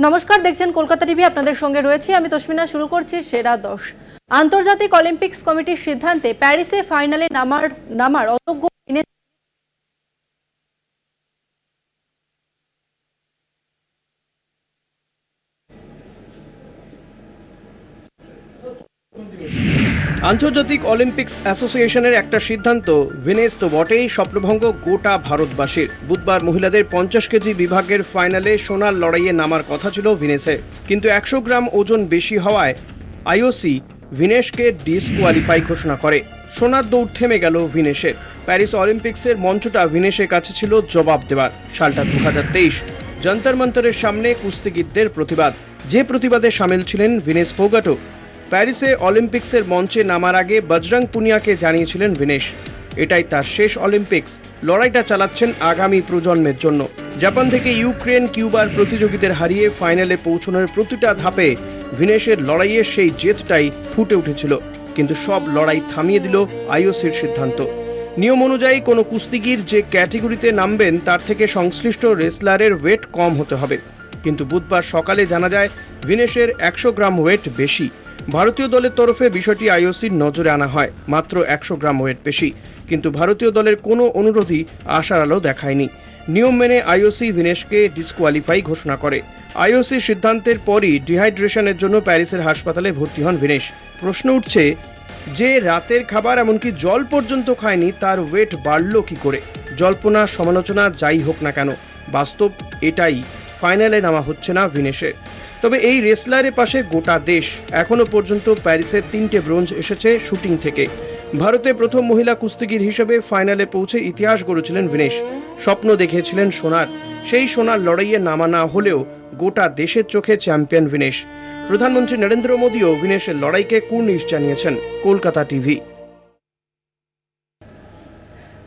নমস্কার, দেখছেন কলকাতা টিভি, আপনাদের সঙ্গে রয়েছি আমি তসমিনা, শুরু করছি সেরা দশ। আন্তর্জাতিক অলিম্পিক্স কমিটির সিদ্ধান্তে প্যারিসে ফাইনালে নামার নামার অযোগ্য ভিনেস- আন্তর্জাতিক অলিম্পিক্স অ্যাসোসিয়েশনের একটা সিদ্ধান্ত, ভিনেস তো বটেই স্বপ্নভঙ্গ গোটা ভারতবাসীর। বুধবার মহিলাদের পঞ্চাশ কেজি বিভাগের ফাইনালে সোনার লড়াইয়ে নামার কথা ছিল ভিনেসের কিন্তু একশো গ্রাম ওজন বেশি হওয়ায় আইওসি ভিনেশকে ডিসকোয়ালিফাই ঘোষণা করে। সোনার দৌড় থেমে গেল ভিনেশের প্যারিস অলিম্পিক্সের মঞ্চটা ভিনেশের কাছে ছিল জবাব দেওয়ার, সালটা দু হাজার তেইশ। যন্তর মন্তরের সামনে কুস্তিগীরদের প্রতিবাদ। যে প্রতিবাদে সামিল ছিলেন ভিনেস ফোগাটো প্যারিসে অলিম্পিক্সের মঞ্চে নামার আগে বজরং পুনিয়াকে জানিয়েছিলেন ভিনেশ। এটাই তার শেষ অলিম্পিক্স। লড়াইটা চালাচ্ছেন আগামী প্রজন্মের জন্য। জাপান থেকে ইউক্রেন, কিউবার প্রতিযোগীদের হারিয়ে ফাইনালে পৌঁছানোর প্রতিটা ধাপে ভিনেশের লড়াইয়ের সেই জেদটাই ফুটে উঠেছিল। কিন্তু সব লড়াই থামিয়ে দিল আইওসির সিদ্ধান্ত। নিয়ম অনুযায়ী কোনো কুস্তিগির যে ক্যাটেগরিতে নামবেন, তার থেকে সংশ্লিষ্ট রেসলারের ওয়েট কম হতে হবে। কিন্তু বুধবার সকালে জানা যায়, ভিনেশের একশো গ্রাম ওয়েট বেশি। ভারতীয় দলের তরফে বিষয়টি আইওসির নজরে আনা হয়, মাত্র একশো গ্রাম ওয়েট বেশি কিন্তু ভারতীয় দলের কোনো অনুরোধই আশার আলো দেখায়নি। নিয়ম মেনে আইওসি ভিনেশকে ডিসকোয়ালিফাই ঘোষণা করে। আইওসির সিদ্ধান্তের পরই ডিহাইড্রেশনের জন্য প্যারিসের হাসপাতালে ভর্তি হন ভিনেশ। প্রশ্ন উঠছে, যে রাতের খাবার এমনকি জল পর্যন্ত খায়নি, তার ওয়েট বাড়লো কি করে? জল্পনা, সমালোচনা যাই হোক না কেন, বাস্তব এটাই, ফাইনালে নামা হচ্ছে না ভিনেশের। তবে এই রেসলারের পাশে গোটা দেশ এখনও পর্যন্ত প্যারিসের তিনটে ব্রোঞ্জ এসেছে শুটিং থেকে। ভারতে প্রথম মহিলা কুস্তিগির হিসেবে ফাইনালে পৌঁছে ইতিহাস গড়েছিলেন ভিনেশ। স্বপ্ন দেখেছিলেন সোনার। সেই সোনার লড়াইয়ে নামা না হলেও গোটা দেশের চোখে চ্যাম্পিয়ন ভিনেশ। প্রধানমন্ত্রী নরেন্দ্র মোদীও ভিনেশের লড়াইকে কুর্নিশ জানিয়েছেন। কলকাতা টিভি।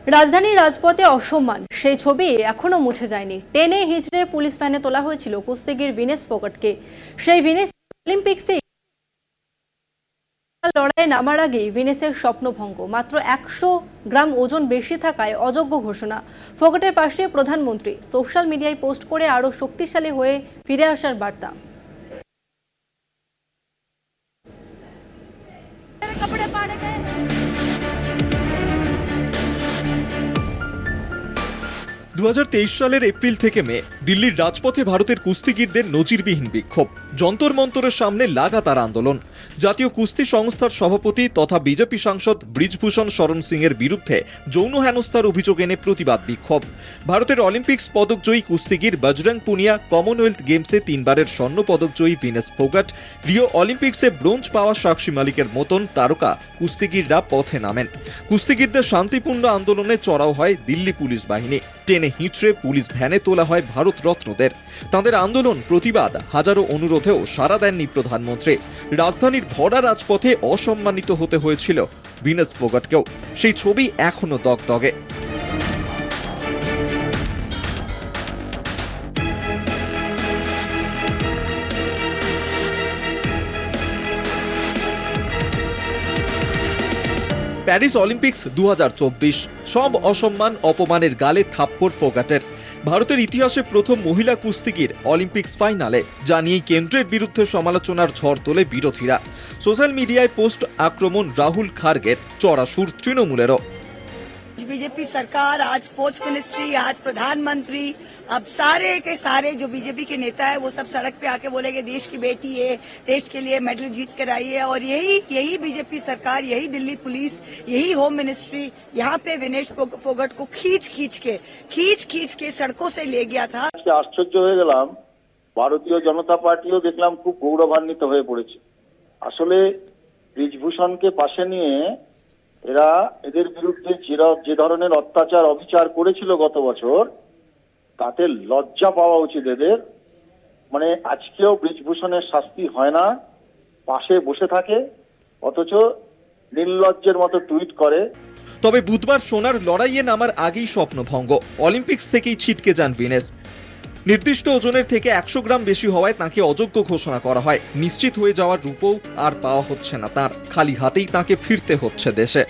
রাজধানীর রাজপথে অসম্মান। সেই ছবি এখনও মুছে যায়নি। টেনে হিচড়ে পুলিশ ভ্যানে তোলা হয়েছিল কুস্তিগির ভিনেস ফোকটকে সেই ভিনেস অলিম্পিক্সে লড়াইয়ে নামার আগেই ভিনেসের স্বপ্নভঙ্গ মাত্র একশো গ্রাম ওজন বেশি থাকায় অযোগ্য ঘোষণা। ফোকটের পাশে প্রধানমন্ত্রী। সোশ্যাল মিডিয়ায় পোস্ট করে আরও শক্তিশালী হয়ে ফিরে আসার বার্তা। দু হাজার তেইশ সালের এপ্রিল থেকে মে দিল্লির রাজপথে ভারতের কুস্তিগীরদের নজিরবিহীন বিক্ষোভ। যন্তর মন্তরের সামনে লাগাতার আন্দোলন। জাতীয় কুস্তি সংস্থার সভাপতি তথা বিজেপি সাংসদ ব্রিজভূষণ শরণ সিং এর বিরুদ্ধে যৌন হেনস্থার অভিযোগ এনে প্রতিবাদ বিক্ষোভ। ভারতের অলিম্পিক্স পদকজয়ী কুস্তিগির বজরং পুনিয়া, কমনওয়েলথ গেমসে তিনবারের স্বর্ণ পদকজয়ী ভিনেস ফোগাট রিও অলিম্পিক্সে ব্রোঞ্জ পাওয়া সাক্ষী মালিকের মতন তারকা কুস্তিগিররা পথে নামেন। কুস্তিগিরদের শান্তিপূর্ণ আন্দোলনে চড়াও হয় দিল্লি পুলিশ বাহিনী। টেনে হিঁচড়ে পুলিশ ভ্যানে তোলা হয় ভারত রত্নদের। তাদের আন্দোলন, প্রতিবাদ, হাজারো অনুরোধেও সাড়া দেননি প্রধানমন্ত্রী। রাজধানীর ভরা রাজপথে অসম্মানিত হতে হয়েছিল ভিনাস ফোগাটকেও সেই ছবি এখনও দগদগে। প্যারিস অলিম্পিক্স দু হাজার চব্বিশ। সব অসম্মান, অপমানের গালে থাপ্পড় ফোগাটের। ভারতের ইতিহাসে প্রথম মহিলা কুস্তিগির অলিম্পিক্স ফাইনালে, যা নিয়ে কেন্দ্রের বিরুদ্ধে সমালোচনার ঝড় তোলে বিরোধীরা। সোশ্যাল মিডিয়ায় পোস্ট আক্রমণ রাহুল খার্গের, চড়া সুর তৃণমূলেরও। बीजेपी सरकार आज स्पोर्ट्स मिनिस्ट्री आज प्रधानमंत्री अब सारे के सारे जो बीजेपी के नेता है वो सब सड़क पे आके बोलेंगे देश की बेटी है देश के लिए मेडल जीत कर आई है और यही यही बीजेपी सरकार यही दिल्ली पुलिस यही होम मिनिस्ट्री यहाँ पे विनेश फोग- फोगट को खींच खींच के खींच खींच के सड़कों से ले गया था আজকে আশ্চর্য হয়ে গেলাম ভারতীয় জনতা পার্টিও দেখলাম খুব গৌরবান্বিত হয়ে পড়েছে আসলে ব্রিজভূষণকে পাশে নিয়ে এরা এদের বিরুদ্ধে যে ধরনের অত্যাচার, অবিচার করেছিল গত বছর, তাতে লজ্জা পাওয়া উচিত এদের। মানে আজকেও ব্রিজভূষণের শাস্তি হয় না, পাশে বসে থাকে, অথচ নির্লজ্জের মতো টুইট করে। তবে বুধবার সোনার লড়াইয়ে নামার আগেই স্বপ্নভঙ্গ। অলিম্পিক্স থেকেই ছিটকে যান ভিনেস। নির্দিষ্ট ওজনের থেকে একশো গ্রাম বেশি হওয়ায় তাকে অযোগ্য ঘোষণা করা হয়। নিশ্চিত হয়ে যাওয়ার রূপও আর পাওয়া হচ্ছে না তার। খালি হাতেই তাকে ফিরতে হচ্ছে দেশে।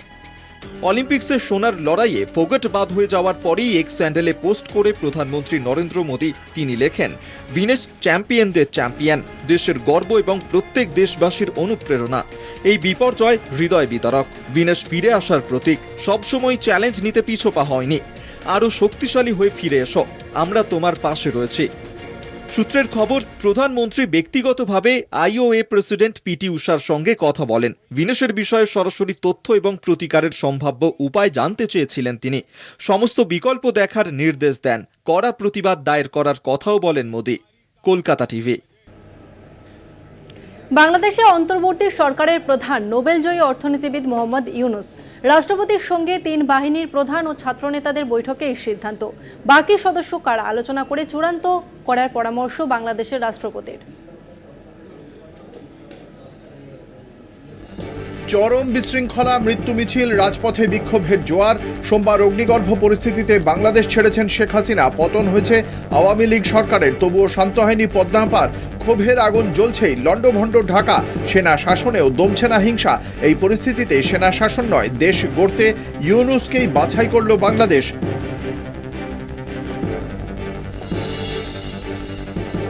অলিম্পিক্সে সোনার লড়াইয়ে ফোগট বাদ হয়ে যাওয়ার পরেই এক স্যান্ডেলে পোস্ট করে প্রধানমন্ত্রী নরেন্দ্র মোদী তিনি লেখেন বিনেশ চ্যাম্পিয়নদের চ্যাম্পিয়ন, দেশের গর্ব এবং প্রত্যেক দেশবাসীর অনুপ্রেরণা। এই বিপর্যয় হৃদয় বিতরক। বিনেশ ফিরে আসার প্রতীক। সবসময় চ্যালেঞ্জ নিতে পিছোপা হয়নি। আরও শক্তিশালী হয়ে ফিরে এসো। আমরা তোমার পাশে রয়েছি। সূত্রের খবর, প্রধানমন্ত্রী ব্যক্তিগতভাবে আইওএ প্রেসিডেন্ট পিটি উষার সঙ্গে কথা বলেন। বিনেশের বিষয়ে সরাসরি তথ্য এবং প্রতিকারের সম্ভাব্য উপায় জানতে চেয়েছিলেন তিনি। সমস্ত বিকল্প দেখার নির্দেশ দেন। কড়া প্রতিবাদ দায়ের করার কথাও বলেন মোদী। কলকাতা টিভি। বাংলাদেশে অন্তর্বর্তী সরকারের প্রধান নোবেলজয়ী অর্থনীতিবিদ মোহাম্মদ ইউনুস রাষ্ট্রপতির সঙ্গে তিন বাহিনীর প্রধান ও ছাত্রনেতাদের বৈঠকে এই সিদ্ধান্ত। বাকি সদস্য কারা? আলোচনা করে চূড়ান্ত করার পরামর্শ বাংলাদেশের রাষ্ট্রপতির। চরম বিশৃঙ্খলা, মৃত্যু মিছিল, রাজপথে বিক্ষোভের জোয়ার। সোমবার অগ্নিগর্ভ পরিস্থিতিতে বাংলাদেশ ছেড়েছেন শেখ হাসিনা। পতন হয়েছে আওয়ামী লীগ সরকারের। তবুও শান্ত হয়নি পদ্মাপার ক্ষোভের আগুন জ্বলছেই লণ্ডভণ্ড ঢাকা। সেনা শাসনেও দমছে না হিংসা। এই পরিস্থিতিতে সেনা শাসন নয়, দেশ গড়তে ইউনুসকেই বাছাই করল বাংলাদেশ।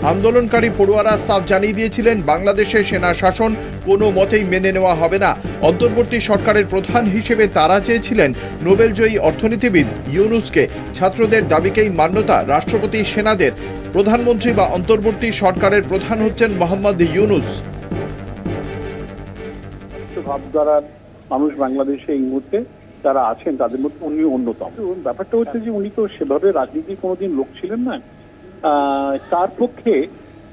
আন্দোলনকারী পড়ুয়ারা সাফ জানিয়ে দিয়েছিলেন বাংলাদেশে সেনা শাসন কোনো মতেই মেনে নেওয়া হবে না। অন্তর্বর্তী সরকারের প্রধান হিসেবে তারা চেয়েছিলেন নোবেলজয়ী অর্থনীতিবিদ ইউনুসকে। ছাত্রদের দাবিকেই মান্যতা রাষ্ট্রপতি সেনাদের। প্রধানমন্ত্রী বা অন্তর্বর্তী সরকারের প্রধান হচ্ছেন মোহাম্মদ ইউনুস। ভাবধারার মানুষ বাংলাদেশে এই মুহূর্তে যারা আছেন তাদের মধ্যে উনি অন্যতম। ব্যাপারটা হচ্ছে যে উনি তো সেভাবে রাজনীতি কোনোদিন লোক ছিলেন না। তার পক্ষে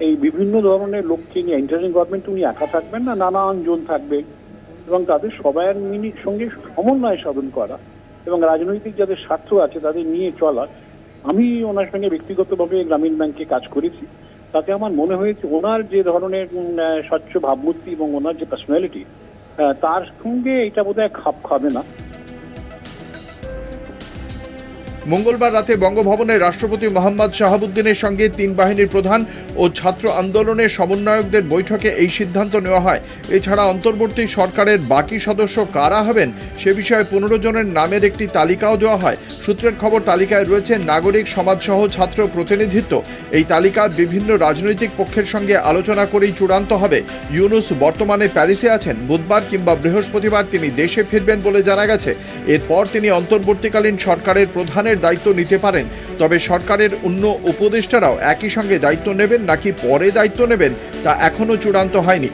এই বিভিন্ন ধরনের লোককে নিয়ে ইন্টারিম গভর্নমেন্ট উনি একা থাকবেন না, নানান জন থাকবে। এবং তাদের সবার মিনিট সঙ্গে সমন্বয় সাধন করা এবং রাজনৈতিক যাদের স্বার্থ আছে তাদের নিয়ে চলা, আমি ওনার সঙ্গে ব্যক্তিগতভাবে গ্রামীণ ব্যাংকে কাজ করেছি। তাতে আমার মনে হয়েছে ওনার যে ধরনের স্বচ্ছ ভাবমূর্তি এবং ওনার যে পার্সোনালিটি তার সঙ্গে এটা বোধহয় খাপ খাবে না। মঙ্গলবার রাতে বঙ্গভবনে রাষ্ট্রপতি মোহাম্মদ শাহাবুদ্দিনের সঙ্গে তিন বাহিনীর প্রধান ও ছাত্র আন্দোলনের সমন্বয়কদের বৈঠকে এই সিদ্ধান্ত নেওয়া হয়। এছাড়া অন্তর্বর্তী সরকারের বাকি সদস্য কারা হবেন সে বিষয়ে পনেরো জনের নামের একটি তালিকাও দেওয়া হয়। সূত্রের খবর তালিকায় রয়েছে নাগরিক, সমাজসহ ছাত্র প্রতিনিধিত্ব। এই তালিকা বিভিন্ন রাজনৈতিক পক্ষের সঙ্গে আলোচনা করেই চূড়ান্ত হবে। ইউনুস বর্তমানে প্যারিসে আছেন। বুধবার কিংবা বৃহস্পতিবার তিনি দেশে ফিরবেন বলে জানা গেছে। এরপর তিনি অন্তর্বর্তীকালীন সরকারের প্রধানের দায়িত্ব নিতে পারেন, তবে সরকারের অন্য উপদেষ্টারাও একই সঙ্গে দায়িত্ব নেবেন নাকি পরে দায়িত্ব নেবেন তা এখনও চূড়ান্ত হয়নি।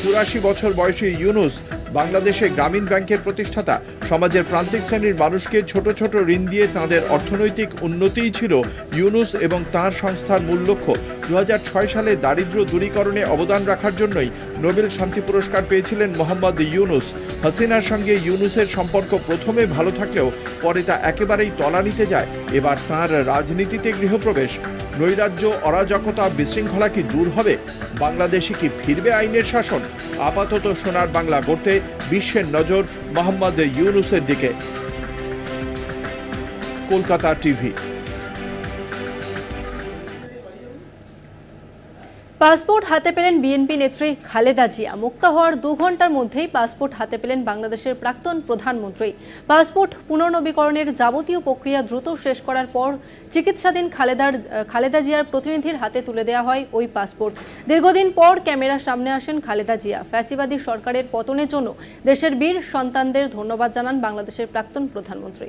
চুরাশি বছর বয়সী ইউনুস বাংলাদেশে গ্রামীণ ব্যাংকের প্রতিষ্ঠাতা সমাজের প্রান্তিক শ্রেণির মানুষকে ছোট ছোট ঋণ দিয়ে তাদের অর্থনৈতিক উন্নতিই ছিল ইউনুস এবং তার সংস্থার মূল লক্ষ্য। দু হাজার ছয় সালে দারিদ্র্য দূরীকরণে অবদান রাখার জন্যই নোবেল শান্তি পুরস্কার পেয়েছিলেন মোহাম্মদ ইউনুস। হাসিনার সঙ্গে ইউনুসের সম্পর্ক প্রথমে ভালো থাকলেও পরে তা একেবারেই তলানিতে যায়। এবার তার রাজনীতিতে গৃহপ্রবেশ। নৈরাজ্য, অরাজকতা, বিশৃঙ্খলা কি দূর হবে? বাংলাদেশে কি ফিরবে আইনের শাসন? আপাতত সোনার বাংলা গড়তে বিশ্বের নজর মোহাম্মদ ইউনুসের দিকে। কলকাতা টিভি পাসপোর্ট হাতে পেলেন বিএনপি নেত্রী খালেদা জিয়া। মুক্ত হওয়ার দু ঘণ্টার মধ্যেই পাসপোর্ট হাতে পেলেন বাংলাদেশের প্রাক্তন প্রধানমন্ত্রী। পাসপোর্ট পুনর্নবীকরণের যাবতীয় প্রক্রিয়া দ্রুত শেষ করার পর চিকিৎসাধীন খালেদার, খালেদা জিয়ার প্রতিনিধির হাতে তুলে দেওয়া হয় ওই পাসপোর্ট। দীর্ঘদিন পর ক্যামেরার সামনে আসেন খালেদা জিয়া। ফ্যাসিবাদী সরকারের পতনের জন্য দেশের বীর সন্তানদের ধন্যবাদ জানান বাংলাদেশের প্রাক্তন প্রধানমন্ত্রী।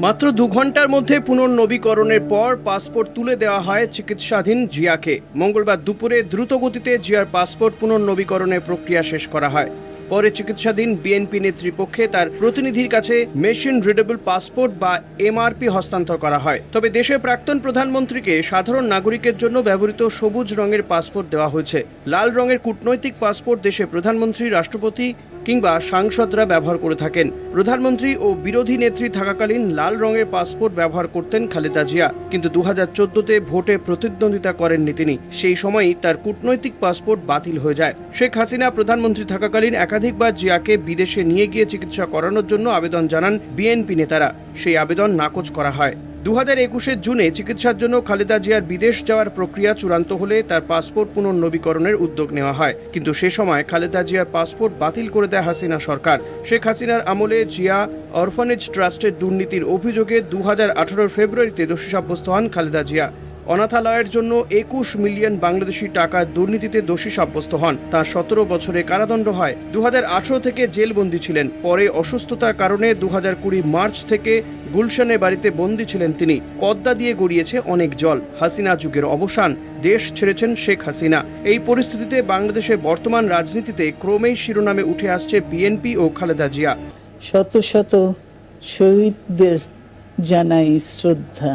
মাত্র দু ঘণ্টার মধ্যে পুনর্নবীকরণের পর পাসপোর্ট তুলে দেওয়া হয় চিকিৎসাধীন জিয়াকে। মঙ্গলবার দুপুরে দ্রুত গতিতে জিয়ার পাসপোর্ট পুনর্নবীকরণের প্রক্রিয়া শেষ করা হয়। পরে চিকিৎসাধীন বিএনপি নেতৃপক্ষে তার প্রতিনিধির কাছে মেশিন রিডেবল পাসপোর্ট বা এমআরপি হস্তান্তর করা হয়। তবে দেশের প্রাক্তন প্রধানমন্ত্রীকে সাধারণ নাগরিকের জন্য ব্যবহৃত সবুজ রঙের পাসপোর্ট দেওয়া হয়েছে। লাল রঙের কূটনৈতিক পাসপোর্ট দেশে প্রধানমন্ত্রী, রাষ্ট্রপতি কিংবা সাংসদরা ব্যবহার করে থাকেন। প্রধানমন্ত্রী ও বিরোধী নেত্রী থাকাকালীন লাল রঙের পাসপোর্ট ব্যবহার করতেন খালেদা জিয়া। কিন্তু দু হাজার চোদ্দতে ভোটে প্রতিদ্বন্দ্বিতা করেননি তিনি। সেই সময়ই তার কূটনৈতিক পাসপোর্ট বাতিল হয়ে যায়। শেখ হাসিনা প্রধানমন্ত্রী থাকাকালীন একাধিকবার জিয়াকে বিদেশে নিয়ে গিয়ে চিকিৎসা করানোর জন্য আবেদন জানান বিএনপি নেতারা। সেই আবেদন নাকচ করা হয়। দু হাজার একুশের জুনে চিকিৎসার জন্য খালেদা জিয়ার বিদেশ যাওয়ার প্রক্রিয়া চূড়ান্ত হলে তার পাসপোর্ট পুনর্নবীকরণের উদ্যোগ নেওয়া হয়। কিন্তু সে সময় খালেদা জিয়ার পাসপোর্ট বাতিল করে দেয় হাসিনা সরকার। শেখ হাসিনার আমলে জিয়া অরফানেজ ট্রাস্টের দুর্নীতির অভিযোগে দু হাজার ফেব্রুয়ারিতে দোষী সাব্যস্ত হন খালেদা জিয়া। অনাথালয়ের জন্য একুশ মিলিয়ন বাংলাদেশি টাকা দুর্নীতিতে দোষী সাব্যস্ত হন। তার সতেরো বছরে কারাদণ্ড হয়। দু হাজার আঠারো থেকে জেলবন্দি ছিলেন। পরে অসুস্থতার কারণে দু কুড়ি মার্চ থেকে গুলশানের বাড়িতে বন্দি ছিলেন তিনি। পদ্মা দিয়ে গড়িয়েছে অনেক জল। হাসিনা যুগের অবসান। দেশ ছেড়েছেন শেখ হাসিনা। এই পরিস্থিতিতে বাংলাদেশের বর্তমান রাজনীতিতে ক্রমেই শিরোনামে উঠে আসছে বিএনপি ও খালেদা জিয়া। শত শত শহীদদের জানাই শ্রদ্ধা।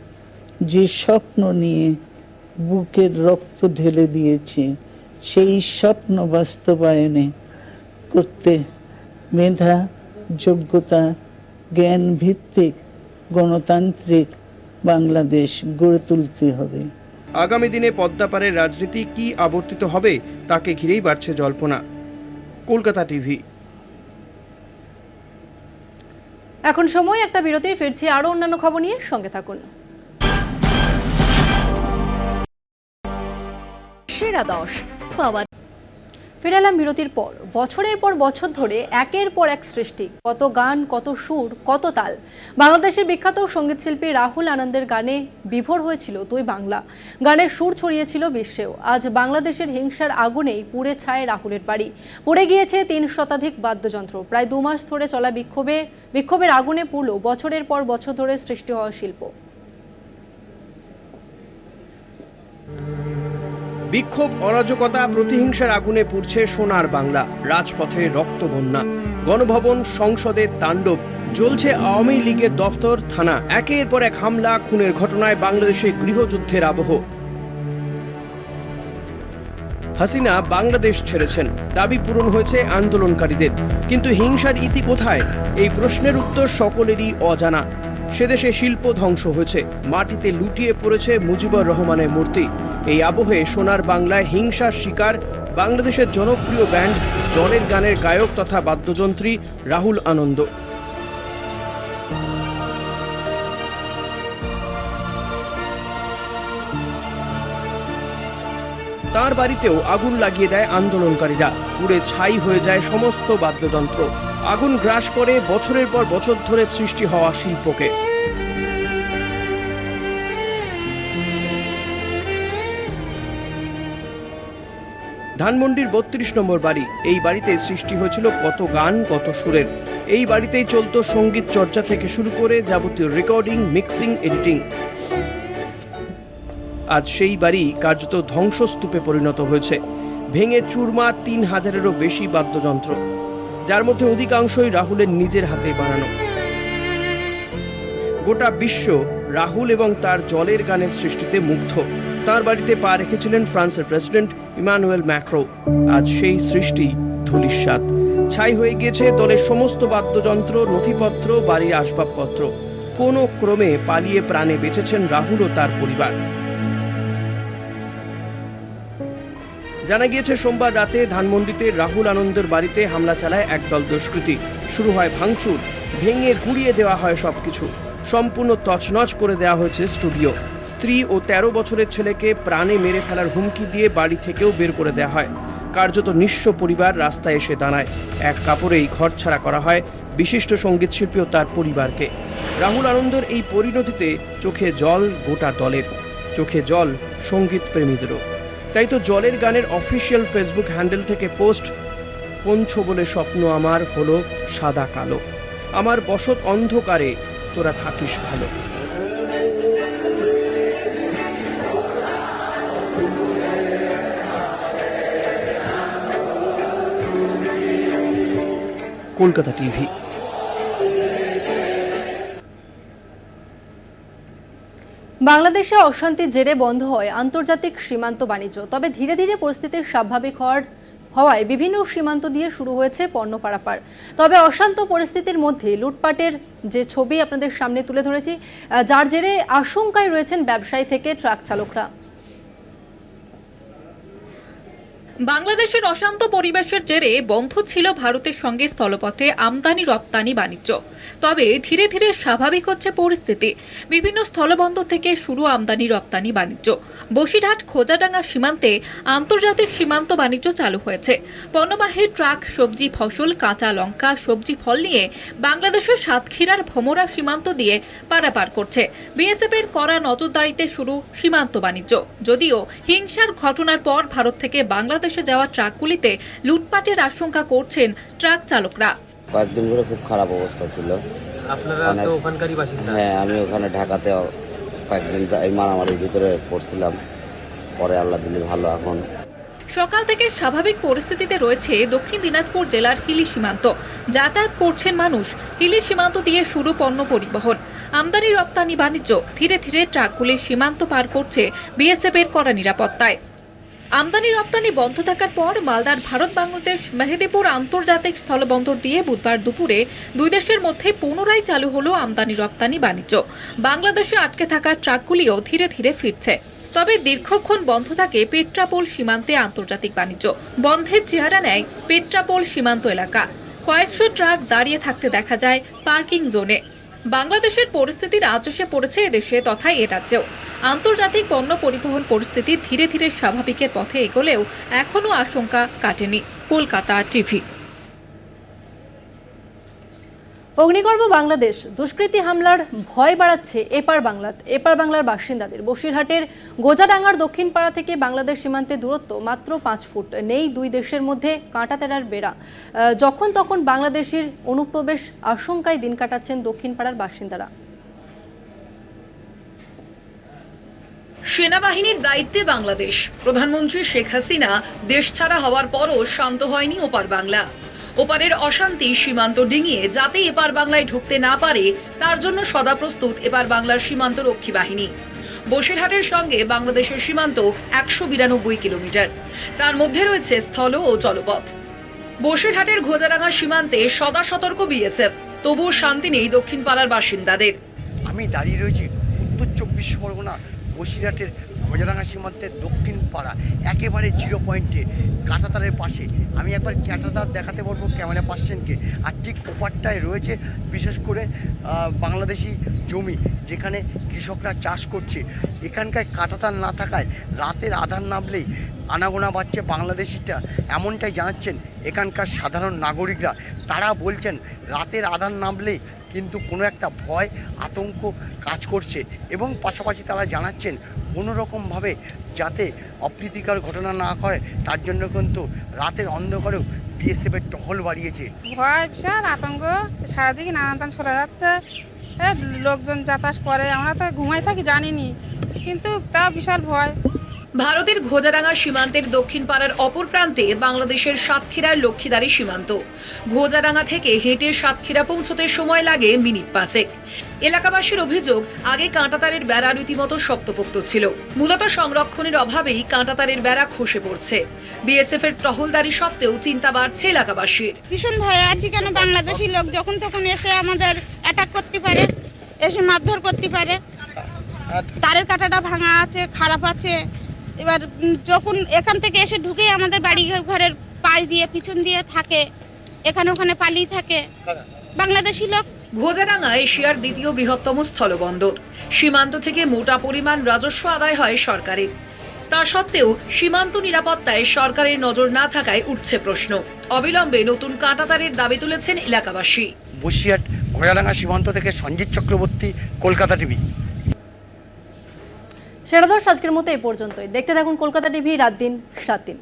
যে স্বপ্ন নিয়ে বুকের রক্ত ঢেলে দিয়েছে সেই স্বপ্ন বাস্তবায়নে করতে মেধা যোগ্যতা জ্ঞান ভিত্তিক গণতান্ত্রিক বাংলাদেশ গড়ে তুলতে হবে। আগামী দিনে পদ্মাপাড়ের রাজনীতি কি আবর্তিত হবে তাকে ঘিরেই বাড়ছে জল্পনা। কলকাতা টিভি। এখন সময় একটা বিরতির ফিরছি আরও অন্যান্য খবর নিয়ে। সঙ্গে থাকুন। সেরা দশ। পাওয়া ফিরে এলাম বিরতির পর। বছরের পর বছর ধরে একের পর এক সৃষ্টি। কত গান, কত সুর, কত তাল। বাংলাদেশের বিখ্যাত সঙ্গীতশিল্পী রাহুল আনন্দের গানে বিভোর হয়েছিল তুই বাংলা। গানের সুর ছড়িয়েছিল বিশ্বেও। আজ বাংলাদেশের হিংসার আগুনেই পুড়ে ছায় রাহুলের বাড়ি। পড়ে গিয়েছে তিন শতাধিক বাদ্যযন্ত্র। প্রায় দু মাস ধরে চলা বিক্ষোভে বিক্ষোভের আগুনে পুড়ল বছরের পর বছর ধরে সৃষ্টি হওয়া শিল্প। বিক্ষোভ, অরাজকতা, প্রতিহিংসার আগুনে পুড়ছে সোনার বাংলা, রাজপথে রক্তবন্যা। গণভবন সংসদে তাণ্ডব, জ্বলছে আওয়ামী লীগের দপ্তর, থানা। একের পর এক হামলা, খুনের ঘটনায় বাংলাদেশে গৃহযুদ্ধের আবহ। হাসিনা বাংলাদেশ ছেড়েছেন, দাবি পূরণ হয়েছে আন্দোলনকারীদের। কিন্তু হিংসার ইতি কোথায়? এই প্রশ্নের উত্তর সকলেরই অজানা। সেদেশে শিল্প ধ্বংস হয়েছে, মাটিতে লুটিয়ে পড়েছে মুজিবুর রহমানের মূর্তি। এই আবহে সোনার বাংলায় হিংসার শিকার বাংলাদেশের জনপ্রিয় ব্যান্ড জলের গানের গায়ক তথা বাদ্যযন্ত্রী রাহুল আনন্দ। তার বাড়িতেও আগুন লাগিয়ে দেয় আন্দোলনকারীরা। পুড়ে ছাই হয়ে যায় সমস্ত বাদ্যযন্ত্র। আগুন গ্রাস করে বছরের পর বছর ধরে সৃষ্টি হওয়া শিল্পকে। ধানমন্ডির বত্রিশ নম্বর বাড়ি। এই বাড়িতে সৃষ্টি হয়েছিল কত গান, কত সুরের। এই বাড়িতেই চলতো সংগীত চর্চা থেকে শুরু করে যাবতীয় রেকর্ডিং, মিক্সিং, এডিটিং। আজ সেই বাড়ি কার্যত ধ্বংসস্তূপে পরিণত হয়েছে। ভেঙে চুরমার তিন হাজারেরও বেশি বাদ্যযন্ত্র। যার মধ্যে অধিকাংশই রাহুলের নিজের হাতে বানানো। গোটা বিশ্ব রাহুল এবং তার জলের গানের সৃষ্টিতে মুগ্ধ। তার বাড়িতে পা রেখেছিলেন ফ্রান্সের প্রেসিডেন্ট ইমানুয়েল ম্যাক্রো। আজ সেই সৃষ্টি ধুলিস্বাদ ছাই হয়ে গিয়েছে দলের সমস্ত বাদ্যযন্ত্র, নথিপত্র, বাড়ির আসবাবপত্র। কোনো ক্রমে পালিয়ে প্রাণে বেঁচেছেন রাহুল ও তার পরিবার। জানা গিয়েছে, সোমবার রাতে ধানমন্ডিতে রাহুল আনন্দের বাড়িতে হামলা চালায় একদল দুষ্কৃতী। শুরু হয় ভাঙচুর, ভেঙে গুড়িয়ে দেওয়া হয় সবকিছু। সম্পূর্ণ তছনছ করে দেওয়া হয়েছে স্টুডিও। স্ত্রী ও ১৩ বছরের ছেলেকে প্রাণে মেরে ফেলার হুমকি দিয়ে বাড়ি থেকেও বের করে দেওয়া হয়। কার্যত নিঃস্ব পরিবার রাস্তায় এসে দাঁড়ায়। এক কাপড়েই ঘর ছাড়া করা হয় বিশিষ্ট সংগীত শিল্পী ও তার পরিবারকে। রাহুল আনন্দের এই পরিণতিতে চোখে জল গোটা দলের। চোখে জল সংগীত প্রেমীদেরও। তাই তো জলের গানের অফিসিয়াল ফেসবুক হ্যান্ডেল থেকে পোস্ট পঞ্চ বলে স্বপ্ন আমার হলো সাদা কালো। আমার বসত অন্ধকারে তোরা থাকিস ভালো। কলকাতা টিভি। বাংলাদেশে অশান্তির জেরে বন্ধ হয় আন্তর্জাতিক সীমান্ত বাণিজ্য, তবে ধীরে ধীরে পরিস্থিতি স্বাভাবিক হওয়ার হওয়ায় বিভিন্ন সীমান্ত দিয়ে শুরু হয়েছে পণ্য পারাপার। তবে অশান্ত পরিস্থিতির মধ্যে লুটপাটের যে ছবি আপনাদের সামনে তুলে ধরেছি যার জেরে আশঙ্কায় রয়েছেন ব্যবসায়ী থেকে ট্রাক চালকরা। বাংলাদেশের অশান্ত পরিবেশের জেরে বন্ধ ছিল ভারতের সঙ্গে স্থলপথে আমদানি, রপ্তানি, বাণিজ্য। তবে ধীরে ধীরে স্বাভাবিক হচ্ছে পরিস্থিতি। বিভিন্ন স্থলবন্দর থেকে শুরু আমদানি, রপ্তানি, বাণিজ্য। বসিরহাট, খোজাডাঙ্গা সীমান্তে আন্তর্জাতিক সীমান্ত বাণিজ্য চালু হয়েছে। পণ্যবাহী ট্রাক, সবজি ফসল, কাঁচা লঙ্কা, সবজি ফল নিয়ে বাংলাদেশের সাতক্ষীরার ভোমরা সীমান্ত দিয়ে পারাপার করছে। বিএসএফ এর কড়া নজরদারিতে শুরু সীমান্ত বাণিজ্য। যদিও হিংসার ঘটনার পর ভারত থেকে বাংলাদেশে যাওয়া ট্রাকগুলিতে লুটপাটের আশঙ্কা করছেন ট্রাক চালকরা। কয়েকদিন ধরে খুব খারাপ অবস্থা ছিল। আপনারা তো ওখানকারই বাসিন্দা। হ্যাঁ আমি ওখানে ঢাকাতে কয়েকদিন এই মারামারির ভিতরে পড়ছিলাম। পরে আল্লাহ দিলে ভালো এখন। সকাল থেকে স্বাভাবিক পরিস্থিতিতে রয়েছে দক্ষিণ দিনাজপুর জেলার হিলি সীমান্ত। যাতায়াত করছেন মানুষ। হিলি সীমান্ত দিয়ে শুরু পণ্য পরিবহন। আমদানি রপ্তানি বাণিজ্য। ধীরে ধীরে ট্রাকগুলি সীমান্ত পার করছে বিএসএফ এর কড়া নিরাপত্তায়। আমদানি রপ্তানি বন্ধ থাকার পর মালদার ভারত বাংলাদেশ মেহেদিপুর আন্তর্জাতিক স্থলবন্দর দিয়ে বুধবার দুপুরে দুই দেশের মধ্যে পুনরায় চালু হলো আমদানি রপ্তানি বাণিজ্য। বাংলাদেশে আটকে থাকা ট্রাকগুলিও ধীরে ধীরে ফিরছে। তবে দীর্ঘক্ষণ বন্ধ থাকে পেট্রাপোল সীমান্তে আন্তর্জাতিক বাণিজ্য। বন্ধের চেহারা নেয় পেট্রাপোল সীমান্ত এলাকা। কয়েকশো ট্রাক দাঁড়িয়ে থাকতে দেখা যায় পার্কিং জোনে। বাংলাদেশের পরিস্থিতির আচসে পড়েছে এদেশে তথা এ রাজ্যেও। আন্তর্জাতিক পণ্য পরিবহন পরিস্থিতি ধীরে ধীরে স্বাভাবিকের পথে এগোলেও এখনও আশঙ্কা কাটেনি। কলকাতা টিভি। অগ্নিগর্ভ বাংলাদেশ, দুষ্কৃতী হামলার ভয় বাড়াচ্ছে এপার বাংলা এপার বাংলার বাসিন্দাদের। বসিরহাটের গোজাডাঙ্গার দক্ষিণ পাড়া থেকে বাংলাদেশ সীমান্তে দূরত্ব মাত্র পাঁচ ফুট, নেই দুই দেশের মধ্যে কাঁটাতেরার বেড়া। যখন তখন বাংলাদেশের অনুপ্রবেশ আশঙ্কায় দিন কাটাচ্ছেন দক্ষিণ পাড়ার বাসিন্দারা। সেনাবাহিনীর দায়িত্বে বাংলাদেশ। প্রধানমন্ত্রী শেখ হাসিনা দেশ ছাড়া হওয়ার পরও শান্ত হয়নি ওপার বাংলা। ওপারের অশান্তি সীমান্ত ডিঙিয়ে যাতে এপার বাংলায় ঢুকতে না পারে, তার জন্য সদা প্রস্তুত এপার বাংলার সীমান্ত রক্ষী বাহিনী। বসিরহাটের সঙ্গে বাংলাদেশের সীমান্ত একশো বিরানব্বই কিলোমিটার। তার মধ্যে রয়েছে স্থল ও জলপথ। বসিরহাটের ঘোজারাঙ্গা সীমান্তে সদা সতর্ক বিএসএফ, তবুও শান্তি নেই দক্ষিণ পাড়ার বাসিন্দাদের। আমি দাঁড়িয়ে রয়েছি উত্তর চব্বিশ পরগনা বসিরহাটের ভোজরাঙ্গা সীমান্তের দক্ষিণ পাড়া, একেবারে জিরো পয়েন্টে, কাঁটাতারের পাশে। আমি একবার ক্যাটাতার দেখাতে পারব ক্যামেরা পার্সেন্টকে আর ঠিক ওপারটায় রয়েছে বিশেষ করে বাংলাদেশি জমি, যেখানে কৃষকরা চাষ করছে। এখানকার কাঁটাতার না থাকায় রাতের আধার নামলেই আনাগোনা বাড়ছে বাংলাদেশিটা। এমনটাই জানাচ্ছেন এখানকার সাধারণ নাগরিকরা। তারা বলছেন, রাতের আধার নামলেই কিন্তু কোনো একটা ভয়, আতঙ্ক কাজ করছে এবং পাশাপাশি তারা জানাচ্ছেন কোনো রকমভাবে যাতে অপ্রীতিকর ঘটনা না করে তার জন্য কিন্তু রাতের অন্ধকারেও বিএসএফের টহল বাড়িয়েছে। ভয়, বিশাল আতঙ্ক সারাদিকে নানান চলে যাচ্ছে। লোকজন যাতায়াত করে, আমরা তো ঘুমাই থাকি, জানিনি। কিন্তু তা বিশাল ভয়। ভারতের ঘোজারাঙ্গা সীমান্তের দক্ষিণ পাড়ার অপর প্রান্তে বাংলাদেশের সাতক্ষীরার লক্ষ্মীদারি সীমান্ত। ঘোজারাঙ্গা থেকে হেঁটে সাতক্ষীরা পৌঁছতে সময় লাগে মিনিট পাঁচেক। এলাকাবাসীর অভিযোগ, আগে কাঁটাতারের বেড়া রীতিমতো শক্তপোক্ত ছিল। মূলত সংরক্ষণের অভাবেই কাঁটাতারের বেড়া খসে পড়ছে। বিএসএফ এর টহলদারি সত্ত্বেও চিন্তা বাড়ছে এলাকাবাসীর। ভীষণ ভয় আছি কেন? বাংলাদেশি লোক যখন তখন এসে আমাদের অ্যাটাক করতে পারে, এসে মারধর করতে পারে। তারের কাঁটাটা ভাঙা আছে, খারাপ আছে। এবার যখন এখান থেকে এসে ঢুকে আমাদের বাড়ি ঘরের পাশ দিয়ে পিছন দিয়ে থাকে এখানে ওখানে পালিয়ে থাকে। বাংলাদেশি লোক। ঘোজারাঙ্গা এশিয়ার দ্বিতীয় বৃহত্তম স্থলবন্দর। সীমান্ত থেকে মোটা পরিমাণ রাজস্ব আদায় হয় সরকারের। তা সত্ত্বেও সীমান্ত নিরাপত্তায় সরকারের নজর না থাকায় উঠছে প্রশ্ন। অবিলম্বে নতুন কাঁটাতারের দাবি তুলেছেন এলাকাবাসী। বসিরহাট ঘোড়াডাঙ্গা সীমান্ত থেকে সঞ্জিত চক্রবর্তী কলকাতা টিভি। দর্শ আজকের মতো এই পর্যন্তই। দেখতে থাকুন কলকাতা টিভি, রাত দিন, সাত দিন।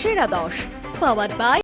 সেরা দশ, পাওয়ার বাই